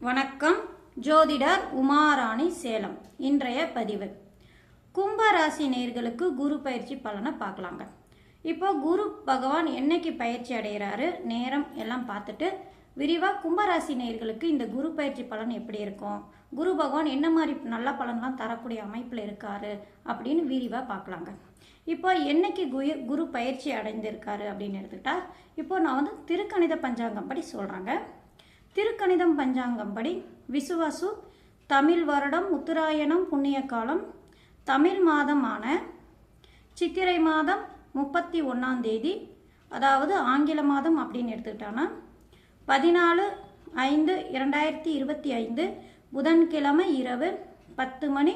வணக்கம். ஜோதிடர் உமாராணி சேலம். இன்றைய பதிவு. கும்பராசி நேர்களுக்கு குரு பயிற்சி பலனை பார்க்கலாங்க. இப்போ குரு பகவான் என்னைக்கு பயிற்சி அடைகிறாரு? நேரம் எல்லாம் பார்த்துட்டு விரிவாக கும்பராசி நேர்களுக்கு இந்த குரு பயிற்சி பலன் எப்படி இருக்கும்? குரு பகவான் என்ன மாதிரி நல்ல பலன்லாம் தரக்கூடிய அமைப்பில் இருக்காரு? அப்படின்னு விரிவாக பார்க்கலாங்க. இப்போ என்னைக்கு குரு குரு பயிற்சி அடைந்திருக்காரு அப்படின்னு எடுத்துக்கிட்டா இப்போ நான் வந்து திருக்கணித பஞ்சாங்கம் படி சொல்கிறேங்க திருக்கணிதம் பஞ்சாங்கம் படி விசுவாசு தமிழ் வருடம் உத்தராயணம் புண்ணிய காலம் தமிழ் மாதமான சித்திரை மாதம் முப்பத்தி ஒன்றாம் தேதி அதாவது ஆங்கில மாதம் அப்படின்னு எடுத்துக்கிட்டோன்னா பதினாலு ஐந்து இரண்டாயிரத்தி இருபத்தி ஐந்து புதன்கிழமை இரவு பத்து மணி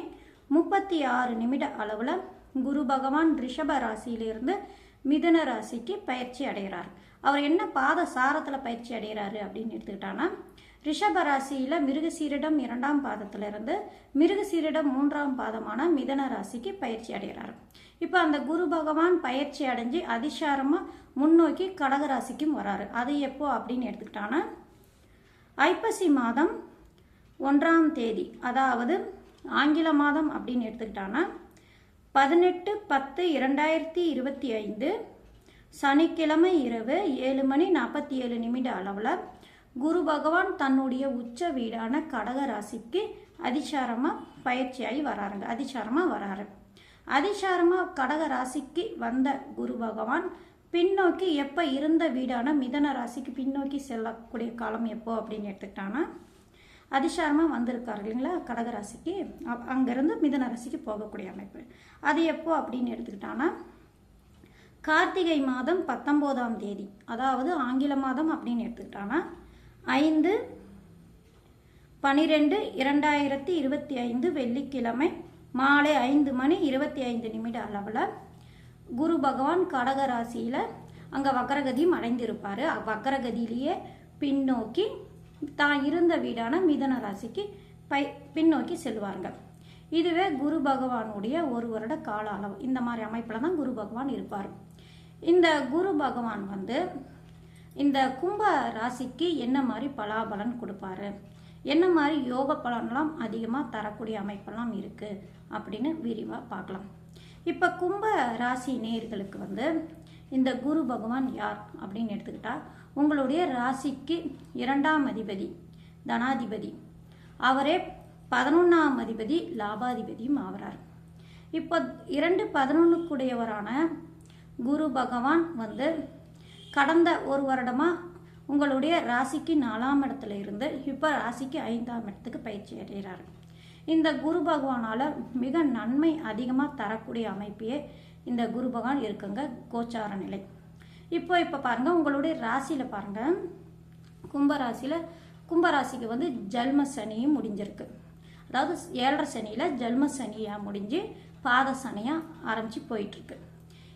முப்பத்தி ஆறு நிமிட அளவில் குரு பகவான் ரிஷப ராசியிலிருந்து மிதுன ராசிக்கு பயிற்சி அடைகிறார். அவர் என்ன பாத சாரத்தில் பயிற்சி அடைகிறாரு அப்படின்னு எடுத்துக்கிட்டான்னா ரிஷப ராசியில் மிருகசீரிடம் இரண்டாம் பாதத்திலிருந்து மிருகசீரிடம் மூன்றாம் பாதமான மிதன ராசிக்கு பயிற்சி அடைகிறார். இப்போ அந்த குரு பகவான் பயிற்சி அடைஞ்சு அதிசாரமாக முன்னோக்கி கடக ராசிக்கும் வராரு. அது எப்போ அப்படின்னு எடுத்துக்கிட்டான்னா ஐப்பசி மாதம் ஒன்றாம் தேதி அதாவது ஆங்கில மாதம் அப்படின்னு எடுத்துக்கிட்டான்னா பதினெட்டு பத்து இரண்டாயிரத்தி இருபத்தி ஐந்து சனிக்கிழமை இரவு ஏழு மணி நாற்பத்தி ஏழு நிமிட அளவில் குரு பகவான் தன்னுடைய உச்ச வீடான கடக ராசிக்கு அதிசாரமாக பயிற்சியாகி வராருங்க. அதிசாரமாக வராரு. அதிசாரமாக கடக ராசிக்கு வந்த குரு பகவான் பின்னோக்கி எப்போ இருந்த வீடான மிதன ராசிக்கு பின்னோக்கி செல்லக்கூடிய காலம் எப்போ அப்படின்னு எடுத்துக்கிட்டான்னா அதிசாரமாக வந்திருக்காரு இல்லைங்களா? கடகராசிக்கு. அங்கேருந்து மிதன ராசிக்கு போகக்கூடிய அமைப்பு. அது எப்போ அப்படின்னு எடுத்துக்கிட்டான்னா கார்த்திகை மாதம் பத்தொம்போதாம் தேதி. அதாவது ஆங்கில மாதம் அப்படின்னு எடுத்துக்கிட்டான்னா ஐந்து பனிரெண்டு இரண்டாயிரத்தி இருபத்தி ஐந்து வெள்ளிக்கிழமை மாலை ஐந்து மணி இருபத்தி ஐந்து நிமிட அளவில் குரு பகவான் கடக ராசியில் அங்கே வக்கரகதியும் அடைந்திருப்பார். வக்கரகதியிலேயே பின்னோக்கி தான் இருந்த வீடான மிதன ராசிக்கு பை பின்னோக்கி செல்வாங்க இதுவே குரு பகவானுடைய ஒரு வருட கால அளவு. இந்த மாதிரி அமைப்பில் தான் குரு பகவான் இருப்பார். இந்த குரு பகவான் வந்து இந்த கும்ப ராசிக்கு என்ன மாதிரி பலாபலன் கொடுப்பாரு? என்ன மாதிரி யோக பலன்லாம் அதிகமாக தரக்கூடிய அமைப்பெல்லாம் இருக்குது அப்படின்னு விரிவாக பார்க்கலாம். இப்போ கும்ப ராசி நேயர்களுக்கு வந்து இந்த குரு பகவான் யார் அப்படின்னு எடுத்துக்கிட்டால் உங்களுடைய ராசிக்கு இரண்டாம் அதிபதி தனாதிபதி. அவரே பதினொன்றாம் அதிபதி லாபாதிபதியும் ஆகிறார் இப்போ இரண்டு பதினொன்றுக்குடையவரான குரு பகவான் வந்து கடந்த ஒரு வருடமாக உங்களுடைய ராசிக்கு நாலாம் இடத்துல இருந்து இப்போ ராசிக்கு ஐந்தாம் இடத்துக்கு பயிற்சி அடைகிறார். இந்த குரு பகவானால் மிக நன்மை அதிகமாக தரக்கூடிய அமைப்பையே இந்த குரு பகவான் இருக்குங்க கோச்சார நிலை. இப்போ இப்போ பாருங்கள் உங்களுடைய ராசியில் பாருங்கள் கும்பராசியில் கும்பராசிக்கு வந்து ஜல்ம சனியும் முடிஞ்சிருக்கு. அதாவது ஏழரை சனியில் ஜல்ம சனியாக முடிஞ்சு பாத சனியாக ஆரம்பித்து போயிட்டுருக்கு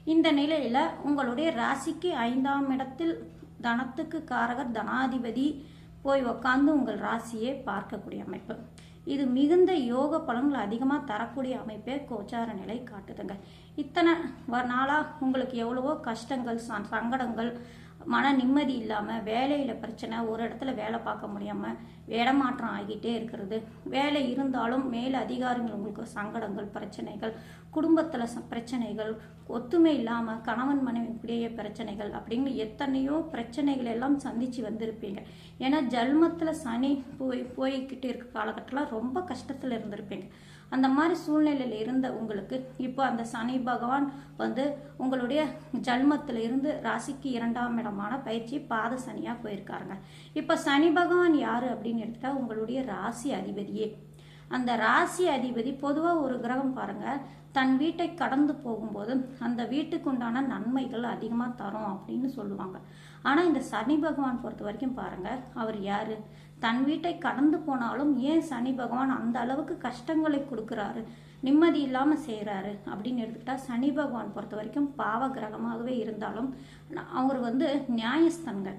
இந்த நிலையில் உங்களுடைய ராசிக்கு ஐந்தாம் இடத்தில் தனத்துக்கு காரகர் தனாதிபதி போய் உக்காந்து உங்கள் ராசியை பார்க்கக்கூடிய அமைப்பு. இது மிகுந்த யோக பலன்கள் அதிகமாக தரக்கூடிய அமைப்பே கோச்சார நிலை காட்டுதுங்க. இத்தனை வ- உங்களுக்கு எவ்வளவோ கஷ்டங்கள் சங்கடங்கள் மன நிம்மதி இல்லாமல் வேலையில் பிரச்சனை ஒரு இடத்துல வேலை பார்க்க முடியாமல் இடமாற்றம் ஆகிட்டே இருக்கிறது. வேலை இருந்தாலும் மேல் அதிகாரிகள் உங்களுக்கு சங்கடங்கள் பிரச்சனைகள் குடும்பத்தில் ச- பிரச்சனைகள் ஒத்துமை இல்லாமல் கணவன் மனைவிக்குடைய பிரச்சனைகள் அப்படின்னு எத்தனையோ பிரச்சனைகள் எல்லாம் சந்திச்சு வந்திருப்பீங்க. ஏன்னா ஜல்மத்தில் சனி போய் போய்கிட்டு இருக்க காலகட்டத்தில் ரொம்ப கஷ்டத்தில் இருந்திருப்பீங்க. அந்த மாதிரி சூழ்நிலையில் இருந்த உங்களுக்கு இப்போ அந்த சனி பகவான் வந்து உங்களுடைய ஜல்மத்தில் இருந்து ராசிக்கு இரண்டாம் இடமான பயிற்சி பாத சனியாக போயிருக்காருங்க. இப்போ சனி பகவான் யாரு அப்படின்னு எடுத்துட்டா உங்களுடைய ராசி அதிபதியே. அந்த ராசி அதிபதி பொதுவாக ஒரு கிரகம் பாருங்கள் தன் வீட்டை கடந்து போகும்போது அந்த வீட்டுக்கு உண்டான நன்மைகள் அதிகமாக தரும் அப்படின்னு சொல்லுவாங்க. ஆனால் இந்த சனி பகவான் பொறுத்த வரைக்கும் பாருங்கள் அவர் யார்? தன் வீட்டை கடந்து போனாலும் ஏன் சனி பகவான் அந்த அளவுக்கு கஷ்டங்களை கொடுக்குறாரு? நிம்மதி இல்லாமல் செய்கிறாரு அப்படின்னு எடுத்துக்கிட்டால் சனி பகவான் பொறுத்த வரைக்கும் பாவ கிரகமாகவே இருந்தாலும் அவர் வந்து நியாயஸ்தன்க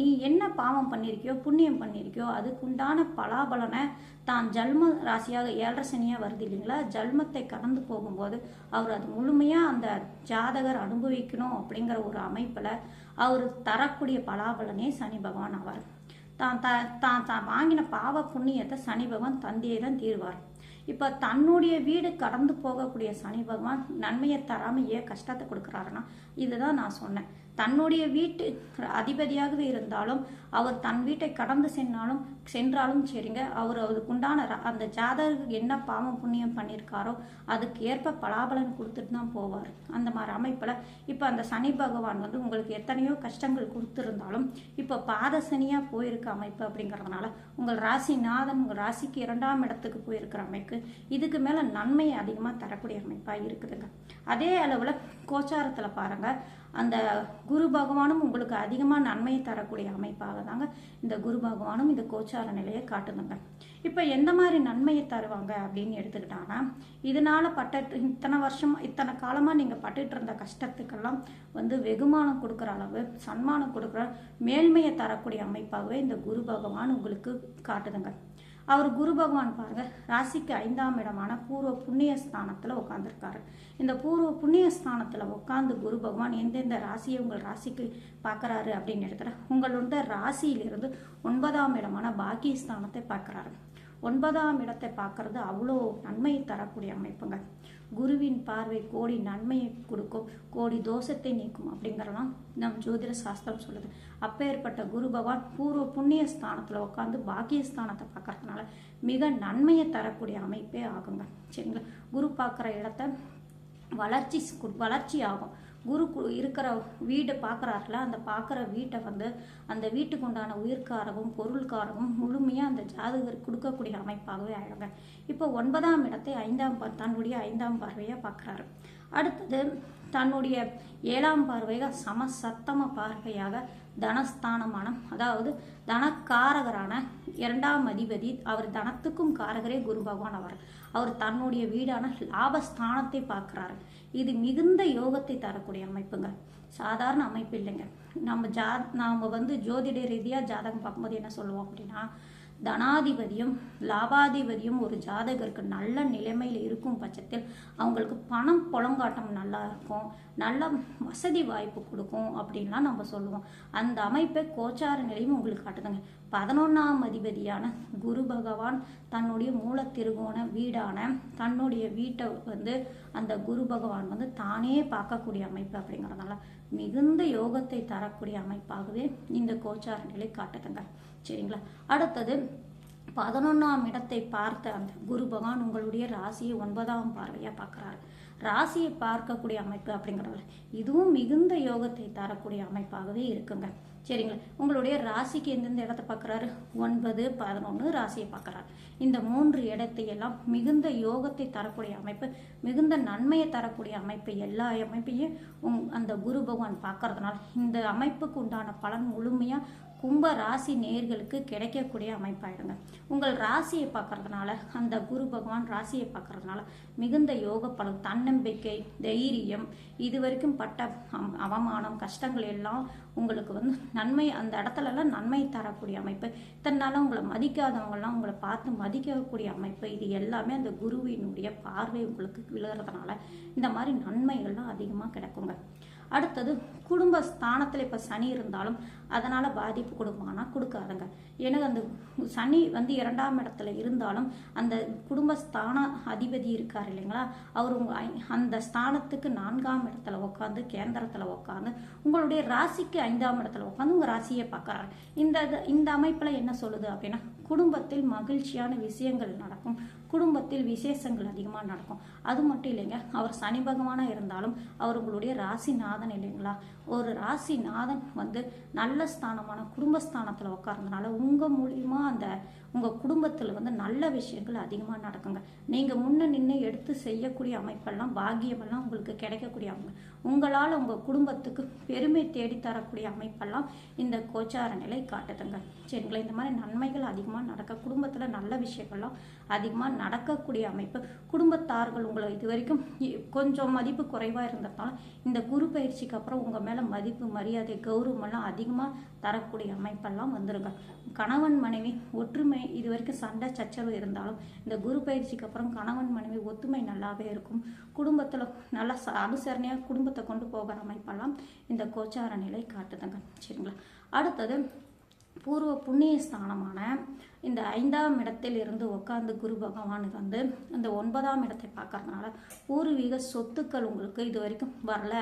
நீ என்ன பாவம் பண்ணியிருக்கியோ புண்ணியம் பண்ணியிருக்கியோ அதுக்குண்டான பலாபலனை தான் ஜல்ம ராசியாக ஏழரை சனியாக வருது இல்லைங்களா? ஜல்மத்தை கடந்து போகும்போது அவர் அது முழுமையாக அந்த ஜாதகர் அனுபவிக்கணும் அப்படிங்கிற ஒரு அமைப்பில் அவர் தரக்கூடிய பலாபலனே சனி பகவான் ஆவார். தான் த தான் தான் வாங்கின பாவ புண்ணியத்தை சனி பகவான் தந்தையை தான் தீர்வார். இப்போ தன்னுடைய வீடு கடந்து போகக்கூடிய சனி பகவான் நன்மையை தராமல் ஏன் கஷ்டத்தை கொடுக்குறாருன்னா இதுதான் நான் சொன்னேன். தன்னுடைய வீட்டு அதிபதியாகவே இருந்தாலும் அவர் தன் வீட்டை கடந்து சென்றாலும் சென்றாலும் சரிங்க. அவர் அதுக்குண்டான அந்த ஜாதகருக்கு என்ன பாவம் புண்ணியம் பண்ணியிருக்காரோ அதுக்கு ஏற்ப பலாபலன் கொடுத்துட்டு தான் போவார். அந்த மாதிரி அமைப்பில் இப்போ அந்த சனி பகவான் வந்து உங்களுக்கு எத்தனையோ கஷ்டங்கள் கொடுத்துருந்தாலும் இப்போ பாதசனியாக போயிருக்க அமைப்பு அப்படிங்கிறதுனால உங்கள் ராசிநாதன் உங்கள் ராசிக்கு இரண்டாம் இடத்துக்கு போயிருக்கிற அமைப்பு இதுக்கு மேலே நன்மையை அதிகமாக தரக்கூடிய அமைப்பாக இருக்குதுங்க. அதே அளவில் கோச்சாரத்தில் பாருங்கள் அந்த குரு பகவானும் உங்களுக்கு அதிகமாக நன்மையை தரக்கூடிய அமைப்பாக தாங்க இந்த குரு பகவானும் இந்த கோச்சார நிலையை காட்டுதுங்க. இப்போ எந்த மாதிரி நன்மையை தருவாங்க அப்படின்னு எடுத்துக்கிட்டாங்கன்னா இதனால பட்ட இத்தனை வருஷம் இத்தனை காலமாக நீங்கள் பட்டுட்டு இருந்த கஷ்டத்துக்கெல்லாம் வந்து வெகுமானம் கொடுக்குற அளவு சன்மானம் கொடுக்குற மேல்மையை தரக்கூடிய அமைப்பாகவே இந்த குரு பகவான் உங்களுக்கு காட்டுதுங்க. அவர் குரு பகவான் பாருங்க ராசிக்கு ஐந்தாம் இடமான பூர்வ புண்ணிய ஸ்தானத்தில் உட்காந்துருக்காரு இந்த பூர்வ புண்ணிய ஸ்தானத்தில் உட்காந்து குரு பகவான் எந்தெந்த ராசியை உங்கள் ராசிக்கு பார்க்குறாரு அப்படின்னு எடுத்துகிற உங்களோட ராசியிலிருந்து ஒன்பதாம் இடமான பாக்கிய ஸ்தானத்தை பார்க்குறாரு ஒன்பதாம் இடத்தை பார்க்கறது அவ்வளோ நன்மை தரக்கூடிய அமைப்புங்க. குருவின் பார்வை கோடி நன்மையை கொடுக்கும் கோடி தோஷத்தை நீக்கும் அப்படிங்கிறலாம் நம் ஜோதிட சாஸ்திரம் சொல்லுது. அப்பேற்பட்ட குரு பகவான் பூர்வ புண்ணிய ஸ்தானத்தில் உட்காந்து பாக்கிய ஸ்தானத்தை பார்க்கறதுனால மிக நன்மையை தரக்கூடிய அமைப்பே ஆகுங்க. சரிங்களா? குரு பார்க்குற இடத்த வளர்ச்சி கு- வளர்ச்சி ஆகும் குரு இருக்கிற வீடை பார்க்குறாருல அந்த பார்க்குற வீட்டை வந்து அந்த வீட்டுக்கு உண்டான உயிர்காரகம் பொருள்காரகம் முழுமையாக அந்த ஜாதகர் கொடுக்கக்கூடிய அமைப்பாகவே ஆயிடுங்க. இப்போ ஒன்பதாம் இடத்தை ஐந்தாம் தன்னுடைய ஐந்தாம் பார்வையாக பார்க்குறாரு. அடுத்தது தன்னுடைய ஏழாம் பார்வையாக சம சத்தம பார்வையாக தனஸ்தானமான அதாவது தனக்காரகரான இரண்டாம் அதிபதி அவர் தனத்துக்கும் காரகரே குரு பகவான் அவர். அவர் தன்னுடைய வீடான லாபஸ்தானத்தை பார்க்குறாரு. இது மிகுந்த யோகத்தை தரக்கூடிய அமைப்புங்க. சாதாரண அமைப்பு இல்லைங்க. நம்ம ஜா நாம் வந்து ஜோதிட ரீதியாக ஜாதகம் பார்க்கும்போது என்ன சொல்லுவோம் அப்படின்னா தனாதிபதியும் லாபாதிபதியும் ஒரு ஜாதகருக்கு நல்ல நிலைமையில் இருக்கும் பட்சத்தில் அவங்களுக்கு பணம் புலங்காட்டம் நல்லா இருக்கும். நல்ல வசதி வாய்ப்பு கொடுக்கும் அப்படின்லாம் நம்ம சொல்லுவோம். அந்த அமைப்பை கோச்சார நிலையும் உங்களுக்கு காட்டுதுங்க. பதினொன்றாம் அதிபதியான குரு பகவான் தன்னுடைய மூல திருகோண வீடான தன்னுடைய வீட்டை வந்து அந்த குரு பகவான் வந்து தானே பார்க்கக்கூடிய அமைப்பு அப்படிங்கிறதுனால மிகுந்த யோகத்தை தரக்கூடிய அமைப்பாகவே இந்த கோச்சார நிலை காட்டுதுங்க. சரிங்களா? அடுத்தது பதினொன்றாம் இடத்தை பார்த்த அந்த குரு பகவான் உங்களுடைய ராசியை ஒன்பதாம் பார்வையாக பார்க்குறாரு. ராசியை பார்க்கக்கூடிய அமைப்பு அப்படிங்கிறவங்க இதுவும் மிகுந்த யோகத்தை தரக்கூடிய அமைப்பாகவே இருக்குங்க. சரிங்களா? உங்களுடைய ராசிக்கு எந்தெந்த இடத்த பார்க்குறாரு? ஒன்பது பதினொன்று ராசியை பார்க்குறாரு. இந்த மூன்று இடத்தையெல்லாம் மிகுந்த யோகத்தை தரக்கூடிய அமைப்பு மிகுந்த நன்மையை தரக்கூடிய அமைப்பு எல்லா அமைப்பையும் உங் அந்த குரு பகவான் பார்க்கறதுனால இந்த அமைப்புக்கு உண்டான பலன் முழுமையாக கும்ப ராசி நேர்களுக்கு கிடைக்கக்கூடிய அமைப்பாயிடுங்க. உங்கள் ராசியை பார்க்கறதுனால அந்த குரு பகவான் ராசியை பார்க்கறதுனால மிகுந்த யோக பலம் தன்னம்பிக்கை தைரியம் இது வரைக்கும் பட்ட அவமானம் கஷ்டங்கள் எல்லாம் உங்களுக்கு வந்து நன்மை அந்த இடத்துலலாம் நன்மை தரக்கூடிய அமைப்பு. இத்தனை உங்களை மதிக்காதவங்கெல்லாம் உங்களை பார்த்து மதிக்கக்கூடிய அமைப்பு. இது எல்லாமே அந்த குருவினுடைய பார்வை உங்களுக்கு விழுகிறதுனால இந்த மாதிரி நன்மைகள்லாம் அதிகமாக கிடைக்குங்க. அடுத்தது குடும்ப ஸ்தானத்தில் இப்போ சனி இருந்தாலும் அதனால் பாதிப்பு கொடுக்குமானா கொடுக்காதுங்க. ஏன்னா அந்த சனி வந்து இரண்டாம் இடத்துல இருந்தாலும் அந்த குடும்ப ஸ்தான அதிபதி இருக்கார் இல்லைங்களா? அவர் உங்க அந்த ஸ்தானத்துக்கு நான்காம் இடத்துல உட்காந்து கேந்திரத்தில் உட்காந்து உங்களுடைய ராசிக்கு ஐந்தாம் இடத்துல உட்காந்து உங்கள் ராசியை பார்க்குறாரு. இந்த இந்த அமைப்பில் என்ன சொல்லுது அப்படின்னா குடும்பத்தில் மகிழ்ச்சியான விஷயங்கள் நடக்கும். குடும்பத்தில் விசேஷங்கள் அதிகமாக நடக்கும். அது மட்டும் இல்லைங்க அவர் சனி பகவானாக இருந்தாலும் அவர் உங்களுடைய ராசிநாதன் இல்லைங்களா? ஒரு ராசிநாதன் வந்து நல்ல ஸ்தானமான குடும்பஸ்தானத்தில் உட்கார்ந்தனால உங்கள் மூலியமாக அந்த உங்கள் குடும்பத்தில் வந்து நல்ல விஷயங்கள் அதிகமாக நடக்குங்க. நீங்கள் முன்ன நின்று எடுத்து செய்யக்கூடிய அமைப்பெல்லாம் பாக்கியமெல்லாம் உங்களுக்கு கிடைக்கக்கூடிய அமைப்பு. உங்களால் உங்கள் குடும்பத்துக்கு பெருமை தேடித்தரக்கூடிய அமைப்பெல்லாம் இந்த கோச்சார நிலை காட்டுதுங்க. சரிங்களா? இந்த மாதிரி நன்மைகள் அதிகமாக நடக்க குடும்பத்தில் நல்ல விஷயங்கள்லாம் அதிகமாக நடக்கக்கூடிய அமைப்பு. குடும்பத்தார்கள் உங்களை இது வரைக்கும் கொஞ்சம் மதிப்பு குறைவாக இருந்ததுனால இந்த குரு பயிற்சிக்கு அப்புறம் உங்கள் மேலே மதிப்பு மரியாதை கௌரவமெல்லாம் அதிகமாக தரக்கூடிய அமைப்பெல்லாம் வந்துருங்க கணவன் மனைவி ஒற்றுமை இது வரைக்கும் சண்டை சச்சரவு இருந்தாலும் இந்த குரு பயிற்சிக்கு அப்புறம் கணவன் மனைவி ஒத்துமை நல்லாவே இருக்கும். குடும்பத்தில் நல்ல ச அனுசரணையாக குடும்பத்தை கொண்டு போகிற அமைப்பெல்லாம் இந்த கோச்சார நிலை காட்டுதுங்க. சரிங்களா? அடுத்தது பூர்வ புண்ணிய ஸ்தானமான இந்த ஐந்தாம் இடத்தில் இருந்து உட்காந்து குரு பகவான் வந்து அந்த ஒன்பதாம் இடத்தை பார்க்கறதுனால பூர்வீக சொத்துக்கள் உங்களுக்கு இது வரைக்கும் வரல.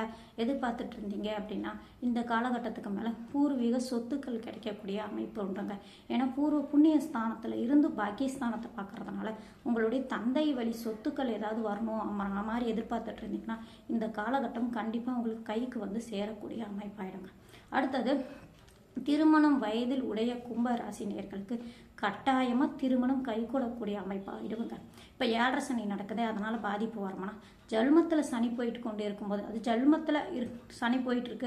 எதிர்பார்த்துட்டு இருந்தீங்க அப்படின்னா இந்த காலகட்டத்துக்கு மேலே பூர்வீக சொத்துக்கள் கிடைக்கக்கூடிய அமைப்பு உண்டுங்க. ஏன்னா பூர்வ புண்ணிய ஸ்தானத்தில் இருந்து பாக்கியஸ்தானத்தை பார்க்கறதுனால உங்களுடைய தந்தை வழி சொத்துக்கள் ஏதாவது வரணும் அந்த மாதிரி எதிர்பார்த்துட்டு இருந்தீங்கன்னா இந்த காலகட்டம் கண்டிப்பாக உங்களுக்கு கைக்கு வந்து சேரக்கூடிய அமைப்பாயிடுங்க. அடுத்தது திருமணம் வயதில் உடைய கும்ப ராசி நேர்களுக்கு கட்டாயமாக திருமணம் கைகூடக்கூடிய அமைப்பாக இடுவங்க இப்போ ஏழரை சனி நடக்குது அதனால் பாதிப்பு வருமானா ஜல்மத்தில் சனி போயிட்டு கொண்டே இருக்கும்போது அது ஜல்மத்தில் இரு சனி போயிட்டு இருக்க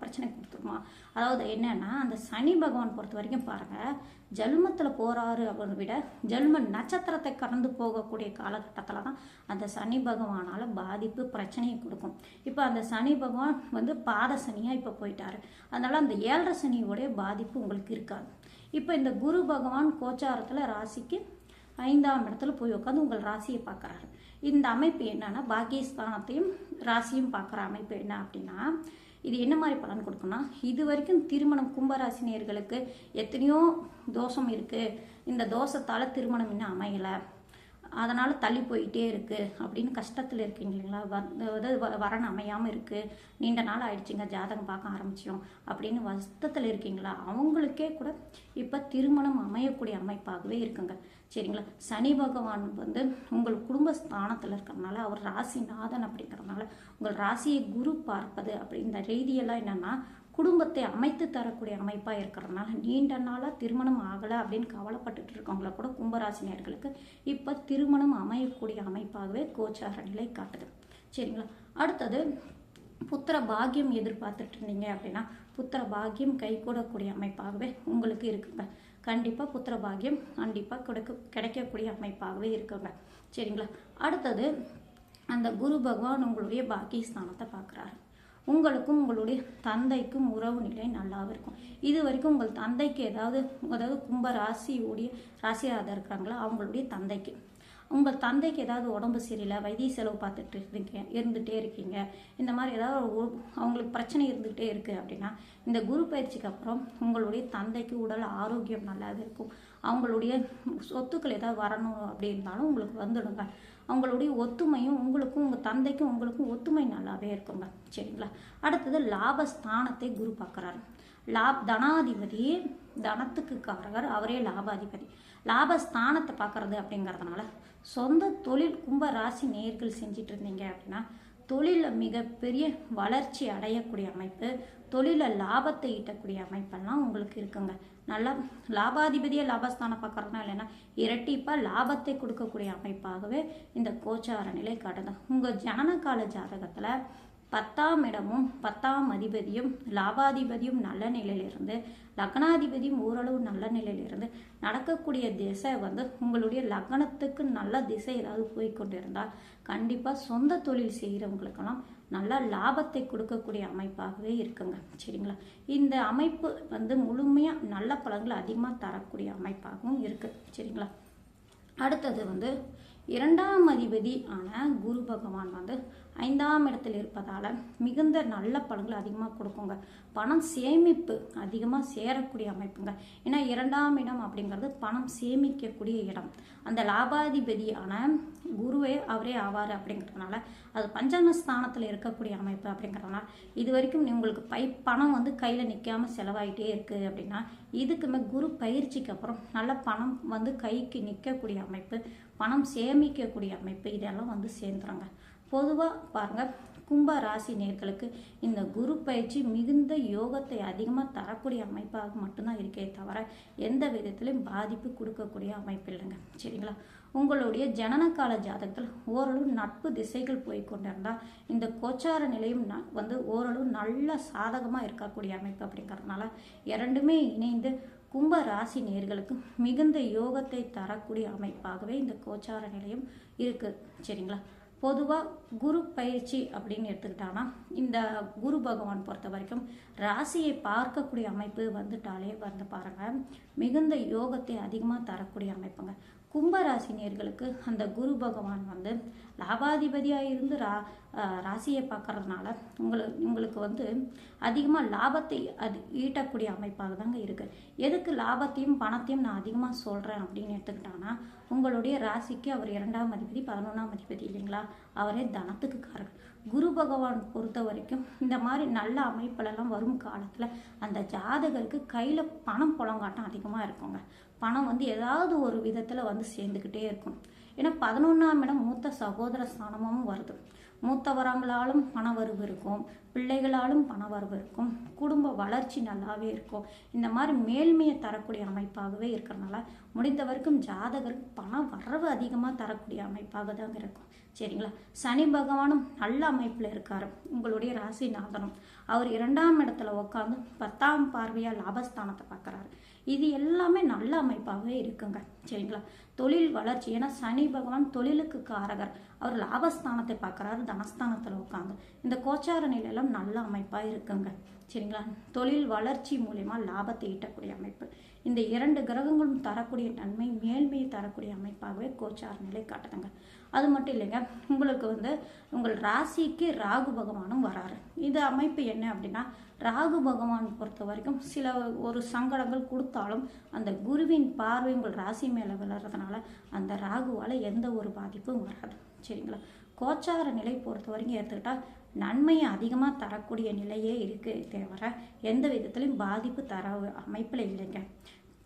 பிரச்சனை கொடுத்துருமா? அதாவது என்னன்னா அந்த சனி பகவான் பொறுத்த வரைக்கும் பாருங்கள் ஜல்மத்தில் போகிறாரு அப்படின்னு விட ஜல்ம நட்சத்திரத்தை கடந்து போகக்கூடிய காலகட்டத்தில் தான் அந்த சனி பகவானால் பாதிப்பு பிரச்சனையை கொடுக்கும். இப்போ அந்த சனி பகவான் வந்து பாத சனியாக இப்போ போயிட்டாரு. அதனால் அந்த ஏழரை சனியோடைய பாதிப்பு உங்களுக்கு இருக்காது. இப்போ இந்த குரு பகவான் கோச்சாரத்தில் ராசிக்கு ஐந்தாம் இடத்துல போய் உட்காந்து உங்கள் ராசியை பார்க்குறாரு. இந்த அமைப்பு என்னன்னா பாக்கியஸ்தானத்தையும் ராசியும் பார்க்குற அமைப்பு என்ன அப்படின்னா இது என்ன மாதிரி பலன் கொடுக்குன்னா இது வரைக்கும் திருமணம் கும்பராசினியர்களுக்கு எத்தனையோ தோஷம் இருக்குது இந்த தோஷத்தால் திருமணம் இன்னும் அமையலை. அதனால் தள்ளி போயிட்டே இருக்குது அப்படின்னு கஷ்டத்தில் இருக்கீங்க இல்லைங்களா? வ- அதாவது வ- வரன் அமையாமல் இருக்குது நீண்ட நாள் ஆயிடுச்சுங்க ஜாதகம் பார்க்க ஆரம்பிச்சோம் அப்படின்னு வருத்தத்தில் இருக்கீங்களா? அவங்களுக்கே கூட இப்போ திருமணம் அமையக்கூடிய அமைப்பாகவே இருக்குங்க. சரிங்களா? சனி பகவான் வந்து உங்கள் குடும்ப ஸ்தானத்தில் இருக்கிறதுனால அவர் ராசிநாதன் அப்படிங்கிறதுனால உங்கள் ராசியை குரு பார்ப்பது அப்படின்ற ரீதியெல்லாம் என்னென்னா குடும்பத்தை அமைத்து தரக்கூடிய அமைப்பாக இருக்கிறதுனால நீண்ட நாளாக திருமணம் ஆகலை அப்படின்னு கவலைப்பட்டுட்டு இருக்கவங்கள கூட கும்பராசினியர்களுக்கு இப்போ திருமணம் அமையக்கூடிய அமைப்பாகவே கோச்சார நிலை காட்டுது. சரிங்களா? அடுத்தது புத்திர பாக்கியம் எதிர்பார்த்துட்டு இருந்தீங்க அப்படின்னா புத்திர பாக்கியம் கைகூடக்கூடிய அமைப்பாகவே உங்களுக்கு இருக்குங்க. கண்டிப்பாக புத்திரபாகியம் கண்டிப்பாக கிடைக்க கிடைக்கக்கூடிய அமைப்பாகவே இருக்குங்க. சரிங்களா? அடுத்தது அந்த குரு பகவான் உங்களுடைய பாக்கியஸ்தானத்தை பார்க்குறாரு. உங்களுக்கும் உங்களுடைய தந்தைக்கும் உறவு நிலை நல்லாவும் இருக்கும். இது வரைக்கும் உங்கள் தந்தைக்கு ஏதாவது அதாவது கும்ப ராசியுடைய ராசியாக இருக்கிறாங்களா? அவங்களுடைய தந்தைக்கு. உங்கள் தந்தைக்கு ஏதாவது உடம்பு சரியில்லை வைத்திய செலவு பார்த்துட்டு இருக்கீங்க இருந்துகிட்டே இருக்கீங்க இந்த மாதிரி ஏதாவது அவங்களுக்கு பிரச்சனை இருந்துகிட்டே இருக்குது அப்படின்னா இந்த குரு பயிற்சிக்கு அப்புறம் உங்களுடைய தந்தைக்கு உடல் ஆரோக்கியம் நல்லாவே இருக்கும். அவங்களுடைய சொத்துக்கள் ஏதாவது வரணும் அப்படி இருந்தாலும் உங்களுக்கு வந்துடுங்க. அவங்களுடைய ஒத்துமையும் உங்களுக்கும் உங்கள் தந்தைக்கும் உங்களுக்கும் ஒத்துமை நல்லாவே இருக்குங்க. சரிங்களா? அடுத்தது லாபஸ்தானத்தை குரு பார்க்குறாரு. லாப் தனாதிபதி தனத்துக்கு காரகர் அவரே லாபாதிபதி. லாபஸ்தானத்தை பார்க்கறது அப்படிங்கிறதுனால சொந்த தொழில் கும்ப ராசி நேர்கள் செஞ்சிட்டு இருந்தீங்க அப்படின்னா தொழிலில் மிகப்பெரிய வளர்ச்சி அடையக்கூடிய அமைப்பு தொழிலில் லாபத்தை ஈட்டக்கூடிய அமைப்பெல்லாம் உங்களுக்கு இருக்குங்க. நல்லா லாபாதிபதியை லாபஸ்தானம் பார்க்குறதுனா இல்லைன்னா இரட்டிப்பாக லாபத்தை கொடுக்கக்கூடிய அமைப்பாகவே இந்த கோச்சார நிலை காட்டுது உங்கள் ஜனனகால ஜாதகத்தில் பத்தாம் இடமும் பத்தாம் அதிபதியும் லாபாதிபதியும் நல்ல நிலையிலிருந்து லக்னாதிபதியும் ஓரளவு நல்ல நிலையிலிருந்து நடக்கக்கூடிய திசை வந்து உங்களுடைய லக்னத்துக்கு நல்ல திசை ஏதாவது போய் கொண்டிருந்தால் கண்டிப்பாக சொந்த தொழில் செய்கிறவங்களுக்கெல்லாம் நல்ல லாபத்தை கொடுக்கக்கூடிய அமைப்பாகவே இருக்குங்க. சரிங்களா? இந்த அமைப்பு வந்து முழுமையாக நல்ல பழங்களை அதிகமாக தரக்கூடிய அமைப்பாகவும் இருக்குது சரிங்களா? அடுத்தது வந்து இரண்டாம் அதிபதி ஆன குரு பகவான் வந்து ஐந்தாம் இடத்தில் இருப்பதால் மிகுந்த நல்ல பலன்களை அதிகமாக கொடுக்குங்க. பணம் சேமிப்பு அதிகமாக சேரக்கூடிய அமைப்புங்க. ஏன்னா இரண்டாம் இடம் அப்படிங்கிறது பணம் சேமிக்கக்கூடிய இடம். அந்த லாபாதிபதியான குருவே அவரே ஆவார் அப்படிங்கிறதுனால அது பஞ்சம ஸ்தானத்தில் இருக்கக்கூடிய அமைப்பு அப்படிங்கிறதுனால இது வரைக்கும் உங்களுக்கு பை பணம் வந்து கையில் நிற்காம செலவாயிட்டே இருக்குது அப்படின்னா இதுக்குமே குரு பயிற்சிக்கு அப்புறம் நல்ல பணம் வந்து கைக்கு நிற்கக்கூடிய அமைப்பு பணம் சேமிக்கக்கூடிய அமைப்பு இதெல்லாம் வந்து சேர்ந்துருங்க. பொதுவாக பாருங்கள் கும்ப ராசி நேர்களுக்கு இந்த குரு பயிற்சி மிகுந்த யோகத்தை அதிகமாக தரக்கூடிய அமைப்பாக மட்டும்தான் இருக்கே தவிர எந்த விதத்திலையும் பாதிப்பு கொடுக்கக்கூடிய அமைப்பு இல்லைங்க. சரிங்களா? உங்களுடைய ஜனனகால ஜாதகத்தில் ஓரளவு நட்பு திசைகள் போய் கொண்டிருந்தால் இந்த கோச்சார நிலையும் ந- வந்து ஓரளவு நல்ல சாதகமாக இருக்கக்கூடிய அமைப்பு அப்படிங்கிறதுனால இரண்டுமே இணைந்து கும்ப ராசி நேர்களுக்கு மிகுந்த யோகத்தை தரக்கூடிய அமைப்பாகவே இந்த கோச்சார நிலையம் இருக்குது சரிங்களா? பொதுவாக குரு பயிற்சி அப்படின்னு எடுத்துக்கிட்டாங்கன்னா இந்த குரு பகவான் பொறுத்த வரைக்கும் ராசியை பார்க்கக்கூடிய அமைப்பு வந்துட்டாலே வந்து பாருங்கள் மிகுந்த யோகத்தை அதிகமாக தரக்கூடிய அமைப்புங்க. கும்பராசினியர்களுக்கு அந்த குரு பகவான் வந்து லாபாதிபதியாக இருந்து ரா ராசியை பார்க்கறதுனால உங்களுக்கு உங்களுக்கு வந்து அதிகமாக லாபத்தை அது ஈட்டக்கூடிய அமைப்பாக தாங்க இருக்குது எதுக்கு லாபத்தையும் பணத்தையும் நான் அதிகமாக சொல்கிறேன் அப்படின்னு எடுத்துக்கிட்டாங்கன்னா உங்களுடைய ராசிக்கு அவர் இரண்டாம் அதிபதி பதினொன்றாம் அதிபதி இல்லைங்களா? அவரே தனத்துக்கு காரகர் குரு பகவான் பொறுத்த வரைக்கும் இந்த மாதிரி நல்ல அமைப்புலலாம் வரும் காலத்தில் அந்த ஜாதகருக்கு கையில் பணம் புலங்காட்டம் அதிகமாக இருக்குங்க. பணம் வந்து ஏதாவது ஒரு விதத்தில் வந்து சேர்ந்துக்கிட்டே இருக்கும். ஏன்னா பதினொன்றாம் இடம் மூத்த சகோதர ஸ்தானமும் வருது. மூத்தவரங்களாலும் பணவரவு இருக்கும். பிள்ளைகளாலும் பணவரவு இருக்கும். குடும்ப வளர்ச்சி நல்லாவே இருக்கும். இந்த மாதிரி மேல்மையை தரக்கூடிய அமைப்பாகவே இருக்கிறனால முடிந்த வரைக்கும் ஜாதகருக்கு பணம் வரவு அதிகமாக தரக்கூடிய அமைப்பாக தான் இருக்கும். சரிங்களா? சனி பகவானும் நல்ல அமைப்பில் இருக்கார். உங்களுடைய ராசிநாதனும் அவர் இரண்டாம் இடத்துல உட்காந்து பத்தாம் பார்வையாக லாபஸ்தானத்தை பார்க்குறாரு இது எல்லாமே நல்ல அமைப்பாகவே இருக்குங்க. சரிங்களா? தொழில் வளர்ச்சி. ஏன்னா சனி பகவான் தொழிலுக்கு காரகர். அவர் லாபஸ்தானத்தை பார்க்குறாரு தனஸ்தானத்தில் உட்காந்து இந்த கோச்சார நிலையெல்லாம் நல்ல அமைப்பாக இருக்குங்க. சரிங்களா? தொழில் வளர்ச்சி மூலயமா லாபத்தை ஈட்டக்கூடிய அமைப்பு. இந்த இரண்டு கிரகங்களும் தரக்கூடிய நன்மை மேல்மையை தரக்கூடிய அமைப்பாகவே கோச்சார நிலை காட்டுதுங்க. அது மட்டும் இல்லைங்க உங்களுக்கு வந்து உங்கள் ராசிக்கு ராகு பகவானும் வராரு. இது அமைப்பு என்ன அப்படின்னா ராகு பகவான் பொறுத்த வரைக்கும் சில ஒரு சங்கடங்கள் கொடுத்தாலும் அந்த குருவின் பார்வை உங்கள் ராசி மேலே விழுறதுனால அந்த ராகுவால் எந்த ஒரு பாதிப்பும் வராது. சரிங்களா? கோச்சார நிலை பொறுத்த வரைக்கும் எடுத்துக்கிட்டால் நன்மையை அதிகமாக தரக்கூடிய நிலையே இருக்குது தவிர எந்த விதத்துலையும் பாதிப்பு தர அமைப்பில் இல்லைங்க.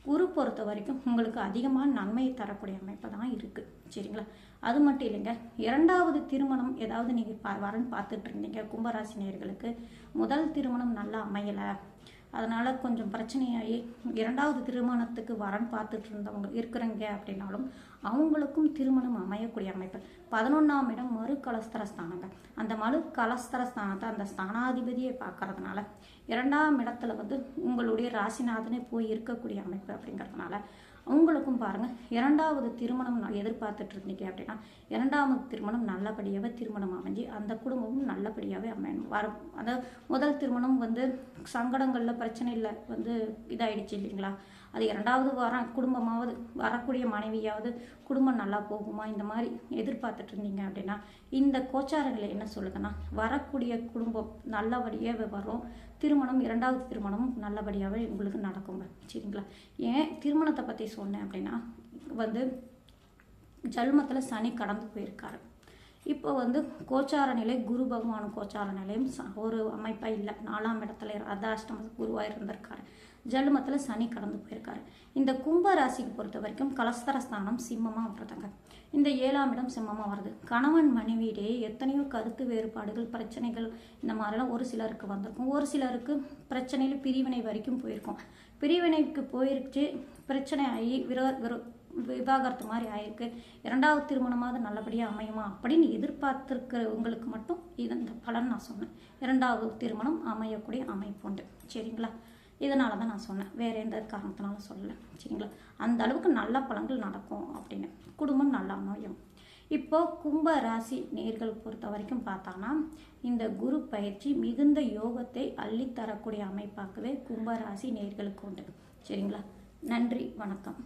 குரு பொறுத்த வரைக்கும் உங்களுக்கு அதிகமான நன்மையை தரக்கூடிய அமைப்பு தான் இருக்குது சரிங்களா? அது மட்டும் இல்லைங்க. இரண்டாவது திருமணம் ஏதாவது நீங்கள் பா வரன்னு பார்த்துட்டு இருந்தீங்க. கும்பராசி முதல் திருமணம் நல்லா அமையலை. அதனால் கொஞ்சம் பிரச்சனையாகி இரண்டாவது திருமணத்துக்கு வரன் பார்த்துட்டு இருந்தவங்க இருக்கிறவங்க அப்படின்னாலும் அவங்களுக்கும் திருமணம் அமையக்கூடிய அமைப்பு. பதினொன்றாம் இடம் மறு கலஸ்தர ஸ்தானங்க அந்த மறு கலஸ்தர ஸ்தானத்தை அந்த ஸ்தானாதிபதியை பார்க்கறதுனால இரண்டாம் இடத்துல வந்து உங்களுடைய ராசிநாதனே போய் இருக்கக்கூடிய அமைப்பு அப்படிங்கிறதுனால உங்களுக்கும் பாருங்கள் இரண்டாவது திருமணம் நான் எதிர்பார்த்துட்டு இருந்தீங்க அப்படின்னா இரண்டாவது திருமணம் நல்லபடியாகவே திருமணம் அமைஞ்சு அந்த குடும்பமும் நல்லபடியாகவே அமையணும். வர அதாவது முதல் திருமணம் வந்து சங்கடங்களில் பிரச்சனையில் வந்து இதாகிடுச்சு இல்லைங்களா? அது இரண்டாவது வர குடும்பமாவது வரக்கூடிய மனைவியாவது குடும்பம் நல்லா போகுமா? இந்த மாதிரி எதிர்பார்த்துட்டு இருந்தீங்க அப்படின்னா இந்த கோச்சார நிலை என்ன சொல்லுதுன்னா வரக்கூடிய குடும்பம் நல்லபடியாகவே வரும் திருமணம் இரண்டாவது திருமணமும் நல்லபடியாகவே உங்களுக்கு நடக்குங்க சரிங்களா? ஏன் திருமணத்தை பற்றி சொன்னேன் அப்படின்னா வந்து ஜல்மத்தில் சனி கடந்து போயிருக்காரு. இப்போ வந்து கோச்சார நிலை குரு பகவான் கோச்சார நிலையும் ச- ஒரு அமைப்பாக இல்லை. நாலாம் இடத்துல அர்த்தாஷ்டம குருவாக இருந்திருக்காரு. ஜல்லுமத்தில் சனி கடந்து போயிருக்காரு. இந்த கும்ப ராசிக்கு பொறுத்த வரைக்கும் கலஸ்தரஸ்தானம் சிம்மமாக வருதுங்க இந்த ஏழாம் இடம் சிம்மமாக வருது. கணவன் மனைவியிடையே எத்தனையோ கருத்து வேறுபாடுகள் பிரச்சனைகள் இந்த மாதிரிலாம் ஒரு சிலருக்கு வந்திருக்கும். ஒரு சிலருக்கு பிரச்சனையில் பிரிவினை வரைக்கும் போயிருக்கும். பிரிவினைக்கு போயிருச்சு பிரச்சனை ஆகி விரோ விரோ விவாகரத்து மாதிரி ஆயிருக்கு. இரண்டாவது திருமணமாவது நல்லபடியாக அமையுமா அப்படின்னு எதிர்பார்த்துருக்கிறவங்களுக்கு மட்டும் இது இந்த பலன் நான் சொன்னேன். இரண்டாவது திருமணம் அமையக்கூடிய அமைப்பு உண்டு சரிங்களா? இதனால தான் நான் சொன்னேன். வேறு எந்த காரணத்தினாலும் சொல்லலை. சரிங்களா? அந்த அளவுக்கு நல்ல பழங்கள் நடக்கும் அப்படின்னு. குடும்பம் நல்லா அமையும் இப்போ கும்ப ராசி நேர்கள் பொறுத்த வரைக்கும் பார்த்தானா இந்த குரு பயிற்சி மிகுந்த யோகத்தை அள்ளித்தரக்கூடிய அமைப்பாகவே கும்ப ராசி நேர்களுக்கு உண்டு. சரிங்களா? நன்றி வணக்கம்.